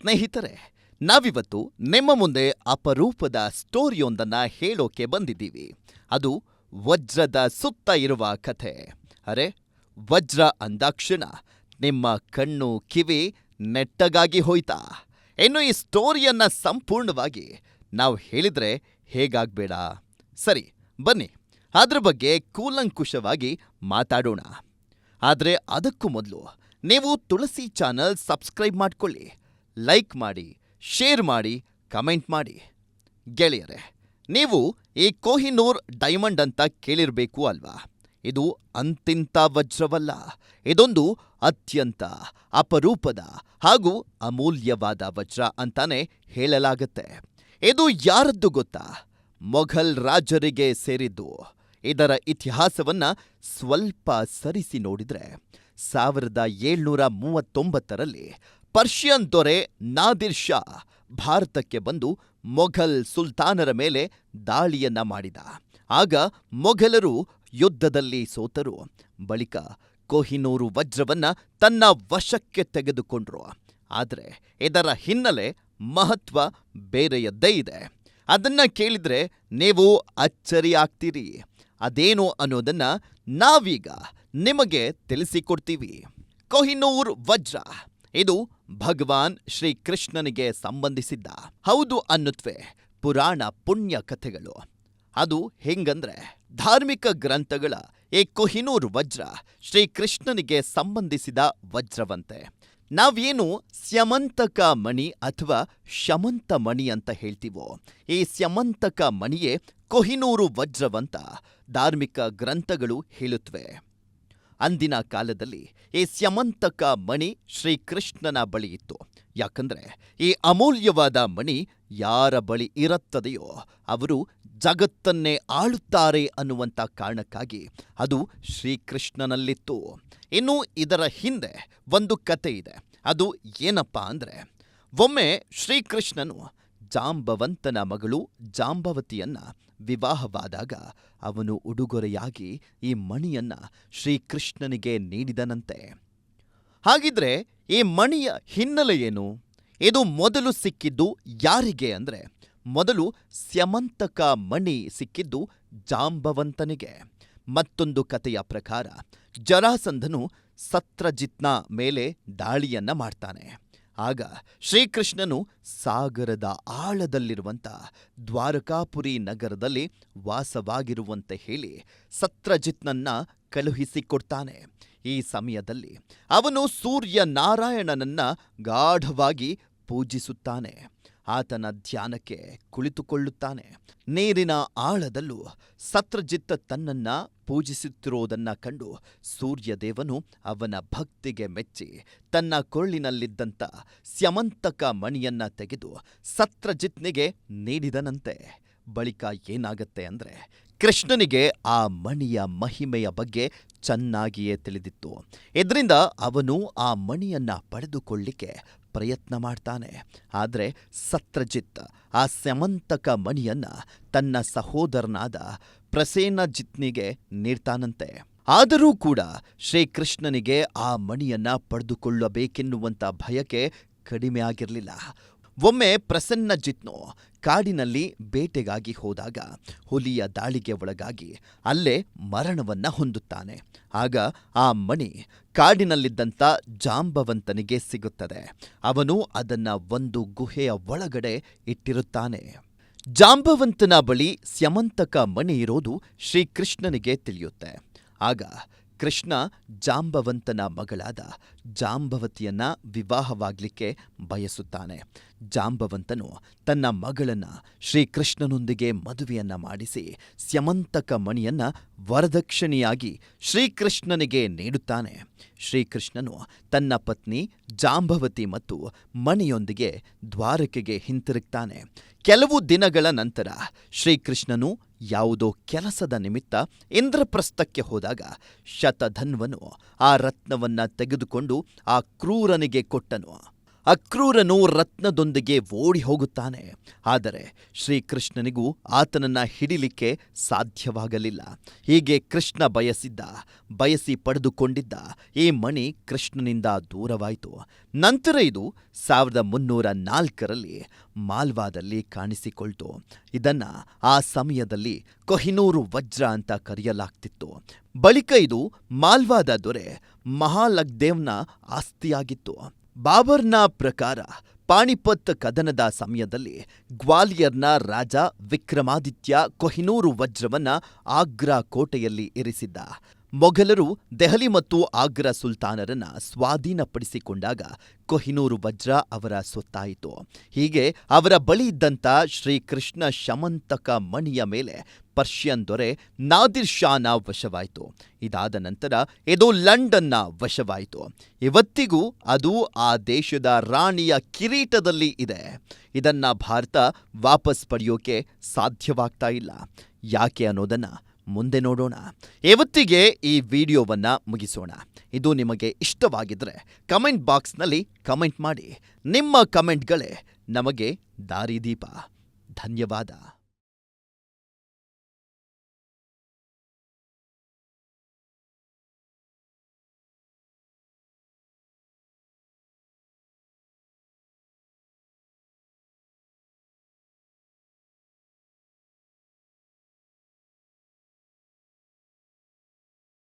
ಸ್ನೇಹಿತರೆ, ನಾವಿವತ್ತು ನಿಮ್ಮ ಮುಂದೆ ಅಪರೂಪದ ಸ್ಟೋರಿಯೊಂದನ್ನ ಹೇಳೋಕೆ ಬಂದಿದ್ದೀವಿ. ಅದು ವಜ್ರದ ಸುತ್ತ ಇರುವ ಕಥೆ. ಅರೆ, ವಜ್ರ ಅಂದಾಕ್ಷಣ ನಿಮ್ಮ ಕಣ್ಣು ಕಿವಿ ನೆಟ್ಟಗಾಗಿ ಹೋಯ್ತಾ? ಇನ್ನು ಈ ಸ್ಟೋರಿಯನ್ನ ಸಂಪೂರ್ಣವಾಗಿ ನಾವು ಹೇಳಿದ್ರೆ ಹೇಗಾಗ್ಬೇಡ? ಸರಿ, ಬನ್ನಿ. ಅದ್ರ ಬಗ್ಗೆ ಕೂಲಂಕುಷವಾಗಿ ಮಾತಾಡೋಣ. ಆದರೆ ಅದಕ್ಕೂ ಮೊದಲು ನೀವು ತುಳಸಿ ಚಾನಲ್ ಸಬ್ಸ್ಕ್ರೈಬ್ ಮಾಡ್ಕೊಳ್ಳಿ. ಲೈಕ್ ಮಾಡಿ ಶೇರ್ ಮಾಡಿ ಕಮೆಂಟ್ ಮಾಡಿ. ಗೆಳೆಯರೆ, ನೀವು ಈ ಕೋಹಿನೂರ್ ಡೈಮಂಡ್ ಅಂತ ಕೇಳಿರಬೇಕು ಅಲ್ವಾ? ಇದು ಅಂತಿಂತ ವಜ್ರವಲ್ಲ. ಇದೊಂದು ಅತ್ಯಂತ ಅಪರೂಪದ ಹಾಗೂ ಅಮೂಲ್ಯವಾದ ವಜ್ರ ಅಂತಾನೆ ಹೇಳಲಾಗುತ್ತೆ. ಇದು ಯಾರದ್ದು ಗೊತ್ತಾ? ಮೊಘಲ್ ರಾಜರಿಗೆ ಸೇರಿದ್ದು. ಇದರ ಇತಿಹಾಸವನ್ನ ಸ್ವಲ್ಪ ಸರಿಸಿ ನೋಡಿದ್ರೆ ಸಾವಿರದ ಏಳ್ನೂರ ಮೂವತ್ತೊಂಬತ್ತರಲ್ಲಿ ಪರ್ಷಿಯನ್ ದೊರೆ ನಾದಿರ್ ಶಾ ಭಾರತಕ್ಕೆ ಬಂದು ಮೊಘಲ್ ಸುಲ್ತಾನರ ಮೇಲೆ ದಾಳಿಯನ್ನ ಮಾಡಿದ. ಆಗ ಮೊಘಲರು ಯುದ್ಧದಲ್ಲಿ ಸೋತರು. ಬಳಿಕ ಕೊಹಿನೂರು ವಜ್ರವನ್ನ ತನ್ನ ವಶಕ್ಕೆ ತೆಗೆದುಕೊಂಡ್ರು. ಆದರೆ ಇದರ ಹಿನ್ನೆಲೆ ಮಹತ್ವ ಬೇರೆಯದ್ದೇ ಇದೆ. ಅದನ್ನ ಕೇಳಿದ್ರೆ ನೀವು ಅಚ್ಚರಿ ಆಗ್ತೀರಿ. ಅದೇನು ಅನ್ನೋದನ್ನ ನಾವೀಗ ನಿಮಗೆ ತಿಳಿಸಿಕೊಡ್ತೀವಿ ಕೊಹಿನೂರ್ ವಜ್ರ ಇದು ಭಗವಾನ್ ಶ್ರೀಕೃಷ್ಣನಿಗೆ ಸಂಬಂಧಿಸಿದ್ದ. ಹೌದು ಅನ್ನುತ್ವೆ ಪುರಾಣ ಪುಣ್ಯ ಕಥೆಗಳು. ಅದು ಹೆಂಗಂದ್ರೆ ಧಾರ್ಮಿಕ ಗ್ರಂಥಗಳ ಈ ಕೊಹಿನೂರ್ ವಜ್ರ ಶ್ರೀಕೃಷ್ಣನಿಗೆ ಸಂಬಂಧಿಸಿದ ವಜ್ರವಂತೆ. ನಾವೇನು ಸ್ಯಮಂತಕ ಮಣಿ ಅಥವಾ ಶಮಂತ ಮಣಿ ಅಂತ ಹೇಳ್ತೀವೋ, ಈ ಸ್ಯಮಂತಕ ಮಣಿಯೇ ಕೊಹಿನೂರು ವಜ್ರವಂತ ಧಾರ್ಮಿಕ ಗ್ರಂಥಗಳು ಹೇಳುತ್ತವೆ ಅಂದಿನ ಕಾಲದಲ್ಲಿ ಈ ಸ್ಯಮಂತಕ ಮಣಿ ಶ್ರೀಕೃಷ್ಣನ ಬಳಿ ಇತ್ತು. ಯಾಕಂದ್ರೆ ಈ ಅಮೂಲ್ಯವಾದ ಮಣಿ ಯಾರ ಬಳಿ ಇರುತ್ತದೆಯೋ ಅವರು ಜಗತ್ತನ್ನೇ ಆಳುತ್ತಾರೆ ಅನ್ನುವಂಥ ಕಾರಣಕ್ಕಾಗಿ ಅದು ಶ್ರೀಕೃಷ್ಣನಲ್ಲಿತ್ತು. ಇನ್ನು ಇದರ ಹಿಂದೆ ಒಂದು ಕತೆ ಇದೆ. ಅದು ಏನಪ್ಪ ಅಂದ್ರೆ, ಒಮ್ಮೆ ಶ್ರೀಕೃಷ್ಣನು ಜಾಂಬವಂತನ ಮಗಳು ಜಾಂಬವತಿಯನ್ನ ವಿವಾಹವಾದಾಗ ಅವನು ಉಡುಗೊರೆಯಾಗಿ ಈ ಮಣಿಯನ್ನ ಶ್ರೀಕೃಷ್ಣನಿಗೆ ನೀಡಿದನಂತೆ. ಹಾಗಿದ್ರೆ ಈ ಮಣಿಯ ಹಿನ್ನೆಲೆ ಏನು? ಇದು ಮೊದಲು ಸಿಕ್ಕಿದ್ದು ಯಾರಿಗೆ ಅಂದ್ರೆ ಮೊದಲು ಸ್ಯಮಂತಕ ಮಣಿ ಸಿಕ್ಕಿದ್ದು ಜಾಂಬವಂತನಿಗೆ. ಮತ್ತೊಂದು ಕಥೆಯ ಪ್ರಕಾರ ಜರಾಸಂಧನು ಸತ್ರಜಿತ್ನ ಮೇಲೆ ದಾಳಿಯನ್ನ ಮಾಡ್ತಾನೆ. ಆಗ ಶ್ರೀಕೃಷ್ಣನು ಸಾಗರದ ಆಳದಲ್ಲಿರುವಂಥ ದ್ವಾರಕಾಪುರಿ ನಗರದಲ್ಲಿ ವಾಸವಾಗಿರುವಂತೆ ಹೇಳಿ ಸತ್ರಜಿತ್ನನ್ನ ಕಳುಹಿಸಿಕೊಡ್ತಾನೆ. ಈ ಸಮಯದಲ್ಲಿ ಅವನು ಸೂರ್ಯ ನಾರಾಯಣನನ್ನ ಗಾಢವಾಗಿ ಪೂಜಿಸುತ್ತಾನೆ. ಆತನ ಧ್ಯಾನಕ್ಕೆ ಕುಳಿತುಕೊಳ್ಳುತ್ತಾನೆ. ನೀರಿನ ಆಳದಲ್ಲೂ ಸತ್ರಜಿತ್ತ ತನ್ನನ್ನ ಪೂಜಿಸುತ್ತಿರುವುದನ್ನ ಕಂಡು ಸೂರ್ಯದೇವನು ಅವನ ಭಕ್ತಿಗೆ ಮೆಚ್ಚಿ ತನ್ನ ಕೊಳ್ಳಿನಲ್ಲಿದ್ದಂಥ ಸ್ಯಮಂತಕ ಮಣಿಯನ್ನ ತೆಗೆದು ಸತ್ರಜಿತ್ನಿಗೆ ನೀಡಿದನಂತೆ. ಬಳಿಕ ಏನಾಗತ್ತೆ ಅಂದ್ರೆ ಕೃಷ್ಣನಿಗೆ ಆ ಮಣಿಯ ಮಹಿಮೆಯ ಬಗ್ಗೆ ಚೆನ್ನಾಗಿಯೇ ತಿಳಿದಿತ್ತು. ಇದರಿಂದ ಅವನು ಆ ಮಣಿಯನ್ನ ಪಡೆದುಕೊಳ್ಳಿಕ್ಕೆ ಪ್ರಯತ್ನ ಮಾಡ್ತಾನೆ. ಆದರೆ ಸತ್ರಜಿತ್, ಆ ಸ್ಯಮಂತಕ ಮಣಿಯನ್ನ ತನ್ನ ಸಹೋದರನಾದ ಪ್ರಸೇನಜಿತ್ನಿಗೆ ನೀಡ್ತಾನಂತೆ. ಆದರೂ ಕೂಡ ಶ್ರೀಕೃಷ್ಣನಿಗೆ ಆ ಮಣಿಯನ್ನ ಪಡೆದುಕೊಳ್ಳಬೇಕೆನ್ನುವಂಥ ಭಯಕ್ಕೆ ಕಡಿಮೆ ಆಗಿರಲಿಲ್ಲ ಒಮ್ಮೆ ಪ್ರಸನ್ನ ಜಿತ್ನು ಕಾಡಿನಲ್ಲಿ ಬೇಟೆಗಾಗಿ ಹೋದಾಗ ಹುಲಿಯ ದಾಳಿಗೆ ಒಳಗಾಗಿ ಅಲ್ಲೇ ಮರಣವನ್ನ ಹೊಂದುತ್ತಾನೆ. ಆಗ ಆ ಮಣಿ ಕಾಡಿನಲ್ಲಿದ್ದಂಥ ಜಾಂಬವಂತನಿಗೆ ಸಿಗುತ್ತದೆ. ಅವನು ಅದನ್ನ ಒಂದು ಗುಹೆಯ ಒಳಗಡೆ ಇಟ್ಟಿರುತ್ತಾನೆ. ಜಾಂಬವಂತನ ಬಳಿ ಸ್ಯಮಂತಕ ಮಣಿ ಇರೋದು ಶ್ರೀಕೃಷ್ಣನಿಗೆ ತಿಳಿಯುತ್ತೆ. ಆಗ ಕೃಷ್ಣ ಜಾಂಬವಂತನ ಮಗಳಾದ ಜಾಂಬವತಿಯನ್ನ ವಿವಾಹವಾಗಲಿಕ್ಕೆ ಬಯಸುತ್ತಾನೆ. ಜಾಂಬವಂತನು ತನ್ನ ಮಗಳನ್ನ ಶ್ರೀಕೃಷ್ಣನೊಂದಿಗೆ ಮದುವೆಯನ್ನ ಮಾಡಿಸಿ ಸ್ಯಮಂತಕ ಮಣಿಯನ್ನ ವರದಕ್ಷಿಣೆಯಾಗಿ ಶ್ರೀಕೃಷ್ಣನಿಗೆ ನೀಡುತ್ತಾನೆ. ಶ್ರೀಕೃಷ್ಣನು ತನ್ನ ಪತ್ನಿ ಜಾಂಬವತಿ ಮತ್ತು ಮಣಿಯೊಂದಿಗೆ ದ್ವಾರಕೆಗೆ ಹಿಂತಿರುಗ್ತಾನೆ. ಕೆಲವು ದಿನಗಳ ನಂತರ ಶ್ರೀಕೃಷ್ಣನು ಯಾವುದೋ ಕೆಲಸದ ನಿಮಿತ್ತ ಇಂದ್ರಪ್ರಸ್ಥಕ್ಕೆ ಹೋದಾಗ ಶತಧನ್ವನು ಆ ರತ್ನವನ್ನ ತೆಗೆದುಕೊಂಡು ಆ ಕ್ರೂರನಿಗೆ ಕೊಟ್ಟನು. ಅಕ್ರೂರನು ರತ್ನದೊಂದಿಗೆ ಓಡಿ ಹೋಗುತ್ತಾನೆ ಆದರೆ ಶ್ರೀಕೃಷ್ಣನಿಗೂ ಆತನನ್ನ ಹಿಡಿಲಿಕ್ಕೆ ಸಾಧ್ಯವಾಗಲಿಲ್ಲ. ಹೀಗೆ ಕೃಷ್ಣ ಬಯಸಿದ್ದ, ಬಯಸಿ ಪಡೆದುಕೊಂಡಿದ್ದ ಈ ಮಣಿ ಕೃಷ್ಣನಿಂದ ದೂರವಾಯಿತು. ನಂತರ ಇದು ಸಾವಿರದ ಮುನ್ನೂರ ನಾಲ್ಕರಲ್ಲಿ ಮಾಲ್ವಾದಲ್ಲಿ ಕಾಣಿಸಿಕೊಳ್ತು. ಇದನ್ನು ಆ ಸಮಯದಲ್ಲಿ ಕೊಹಿನೂರು ವಜ್ರ ಅಂತ ಕರೆಯಲಾಗ್ತಿತ್ತು. ಬಳಿಕ ಇದು ಮಾಲ್ವಾದ ದೊರೆ ಮಹಾಲಗ್ದೇವ್ನ ಆಸ್ತಿಯಾಗಿತ್ತು. ಬಾಬರ್ನ ಪ್ರಕಾರ ಪಾಣಿಪತ್ ಕದನದ ಸಮಯದಲ್ಲಿ ಗ್ವಾಲಿಯರ್ನ ರಾಜ ವಿಕ್ರಮಾದಿತ್ಯ ಕೊಹಿನೂರು ವಜ್ರವನ್ನ ಆಗ್ರಾ ಕೋಟೆಯಲ್ಲಿ ಇರಿಸಿದ್ದ. ಮೊಘಲರು ದೆಹಲಿ ಮತ್ತು ಆಗ್ರಾ ಸುಲ್ತಾನರನ್ನ ಸ್ವಾಧೀನಪಡಿಸಿಕೊಂಡಾಗ ಕೊಹಿನೂರು ವಜ್ರ ಅವರ ಸೊತ್ತಾಯಿತು. ಹೀಗೆ ಅವರ ಬಳಿ ಇದ್ದಂಥ ಶ್ರೀಕೃಷ್ಣ ಶಮಂತಕ ಮಣಿಯ ಮೇಲೆ ಪರ್ಷಿಯನ್ ದೊರೆ ನಾದಿರ್ ಶಾನ ವಶವಾಯಿತು. ಇದಾದ ನಂತರ ಇದು ಲಂಡನ್ನ ವಶವಾಯಿತು. ಇವತ್ತಿಗೂ ಅದು ಆ ದೇಶದ ರಾಣಿಯ ಕಿರೀಟದಲ್ಲಿ ಇದೆ. ಇದನ್ನ ಭಾರತ ವಾಪಸ್ ಪಡೆಯೋಕೆ ಸಾಧ್ಯವಾಗ್ತಾ ಇಲ್ಲ. ಯಾಕೆ ಅನ್ನೋದನ್ನ ಮುಂದೆ ನೋಡೋಣ. ಇವತ್ತಿಗೆ ಈ ವಿಡಿಯೋವನ್ನ ಮುಗಿಸೋಣ. ಇದು ನಿಮಗೆ ಇಷ್ಟವಾಗಿದ್ರೆ ಕಮೆಂಟ್ ಬಾಕ್ಸ್ನಲ್ಲಿ ಕಮೆಂಟ್ ಮಾಡಿ. ನಿಮ್ಮ ಕಮೆಂಟ್ಗಳೇ ನಮಗೆ ದಾರಿದೀಪ. ಧನ್ಯವಾದ.